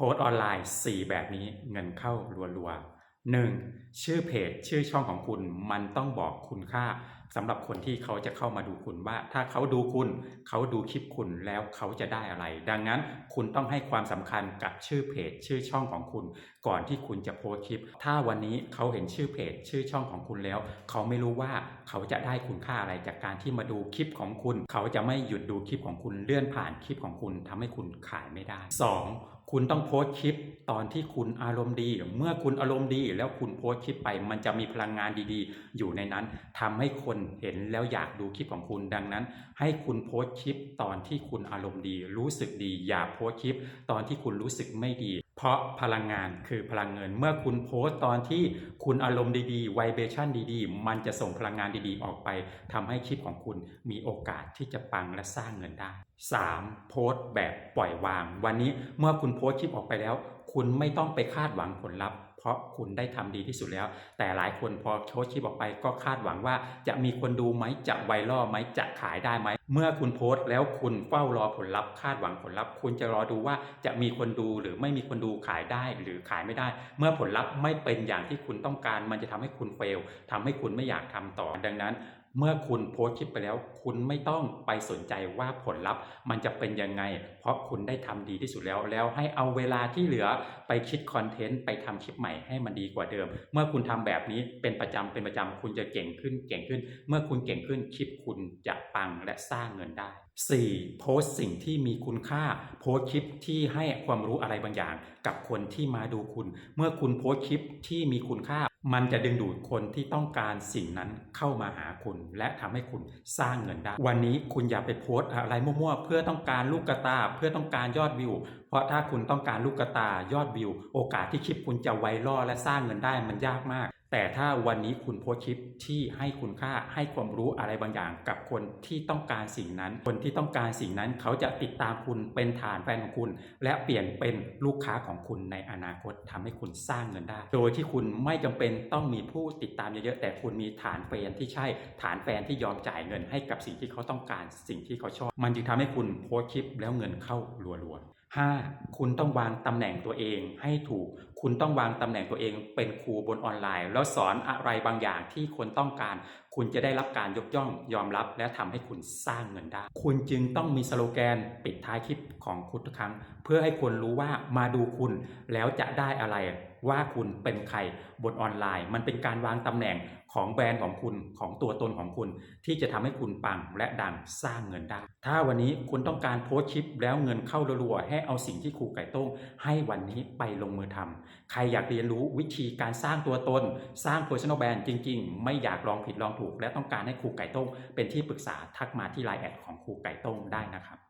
พสต์ออนไลน์ 4 แบบนี้เงินเข้ารัวๆ 1. ชื่อเพจชื่อช่องของคุณมันต้องบอกคุณค่าสำหรับคนที่เขาจะเข้ามาดูคุณว่า ถ้าเขาดูคุณ เขาดูคลิปคุณแล้วเขาจะได้อะไร ดังนั้นคุณต้องให้ความสำคัญกับชื่อเพจ ชื่อช่องของคุณ ก่อนที่คุณจะโพสคลิป ถ้าวันนี้เขาเห็นชื่อเพจ ชื่อช่องของคุณแล้ว เขาไม่รู้ว่าเขาจะได้คุณค่าอะไรจากการที่มาดูคลิปของคุณ เขาจะไม่หยุดดูคลิปของคุณเลื่อนผ่านคลิปของคุณทำให้คุณขายไม่ได้ 2. คุณต้องโพสต์คลิปตอนที่คุณอารมณ์ดี เมื่อคุณอารมณ์ดี แล้วคุณโพสต์คลิปไป มันจะมีพลังงานดีๆ อยู่ในนั้นทำให้คนเห็นแล้วอยากดูคลิปของคุณดังนั้น ให้คุณโพสต์คลิปตอนที่คุณอารมณ์ดี รู้สึกดี อย่าโพสต์คลิป ตอนที่คุณรู้สึกไม่ดี เพราะพลังงานคือพลังเงิน เมื่อคุณโพสต์ตอนที่คุณอารมณ์ดีๆไวเบชั่นดีๆ มันจะส่งพลังงานดีๆ ออกไปทำให้คลิปของคุณมีโอกาสที่จะปังและสร้างเงินได้ 3. โพสต์แบบปล่อยวาง วันนี้เมื่อคุณโพสต์คลิปออกไปแล้ว คุณไม่ต้องไปคาดหวังผลลัพธ์ เพราะคุณได้ทำดีที่สุดแล้ว แต่หลายคนพอโพสต์คลิปออกไปก็คาดหวังว่าจะมีคนดูไหมจะไวรัลไหมจะขายได้ไหม เมื่อคุณโพสต์แล้วคุณเฝ้ารอผลลัพธ์คาดหวังผลลัพธ์ คุณจะรอดูว่าจะมีคนดูหรือไม่มีคนดูขายได้หรือขายไม่ได้ เมื่อผลลัพธ์ไม่เป็นอย่างที่คุณต้องการ มันจะทำให้คุณเฟลทำให้คุณไม่อยากทำต่อดังนั้น เมื่อคุณโพสต์คลิปไปแล้ว คุณไม่ต้องไปสนใจว่าผลลัพธ์ มันจะเป็นยังไง เพราะคุณได้ทำดีที่สุดแล้ว แล้วให้เอาเวลาที่เหลือไปคิดคอนเทนต์ไปทำคลิปใหม่ให้มันดีกว่าเดิม เมื่อคุณทำแบบนี้เป็นประจำเป็นประจำคุณจะเก่งขึ้นเก่งขึ้น เมื่อคุณเก่งขึ้นคลิปคุณจะปังและสร้างเงินได้ 4. โพสต์สิ่งที่มีคุณค่าโพสต์คลิปที่ให้ความรู้อะไรบางอย่าง กับคนที่มาดูคุณ เมื่อคุณโพสต์คลิปที่มีคุณค่า มันจะดึงดูดคนที่ต้องการสิ่งนั้นเข้ามาหาคุณ และทำให้คุณสร้างเงินได้ วันนี้คุณอย่าไปโพสต์อะไรมั่วๆเพื่อต้องการลูกกระตาเพื่อต้องการยอดวิว เพราะถ้าคุณต้องการลูกกระตายอดวิว โอกาสที่คลิปคุณจะไวรัลและสร้างเงินได้มันยากมาก แต่ถ้าวันนี้คุณโพสคลิปที่ให้คุณค่าให้ความรู้อะไรบางอย่างกับคนที่ต้องการสิ่งนั้น คนที่ต้องการสิ่งนั้นเขาจะติดตามคุณเป็นฐานแฟนของคุณ และเปลี่ยนเป็นลูกค้าของคุณในอนาคตทำให้คุณสร้างเงินได้ โดยที่คุณไม่จำเป็นต้องมีผู้ติดตามเยอะๆแต่คุณมีฐานแฟนที่ใช่ ฐานแฟนที่ยอมจ่ายเงินให้กับสิ่งที่เขาต้องการสิ่งที่เขาชอบ มันจึงทำให้คุณโพสคลิปแล้วเงินเข้ารัวๆ 5. คุณต้องวางตำแหน่งตัวเองให้ถูก คุณต้องวางตำแหน่งตัวเองเป็นครูบนออนไลน์ แล้วสอนอะไรบางอย่างที่คนต้องการคุณจะได้รับการยกย่องยอมรับและทำให้คุณสร้างเงินได้ คุณจึงต้องมีสโลแกนปิดท้ายคลิปของคุณทุกครั้ง เพื่อให้คนรู้ว่ามาดูคุณแล้วจะได้อะไรว่าคุณเป็นใครบนออนไลน์ มันเป็นการวางตำแหน่งของแบรนด์ของคุณของตัวตนของคุณ ที่จะทำให้คุณปังและดังสร้างเงินได้ ถ้าวันนี้คุณต้องการโพสคลิปแล้วเงินเข้ารัวๆให้เอาสิ่งที่ครูไก่ต้งให้วันนี้ไปลงมือทำใครอยากเรียนรู้วิธีการสร้างตัวตน สร้าง personal brand จริง ๆ ไม่อยากลองผิดลองถูก และต้องการให้ครูไก่โต้งเป็นที่ปรึกษาทักมาที่ไลน์แอดของครูไก่โต้งได้นะครับ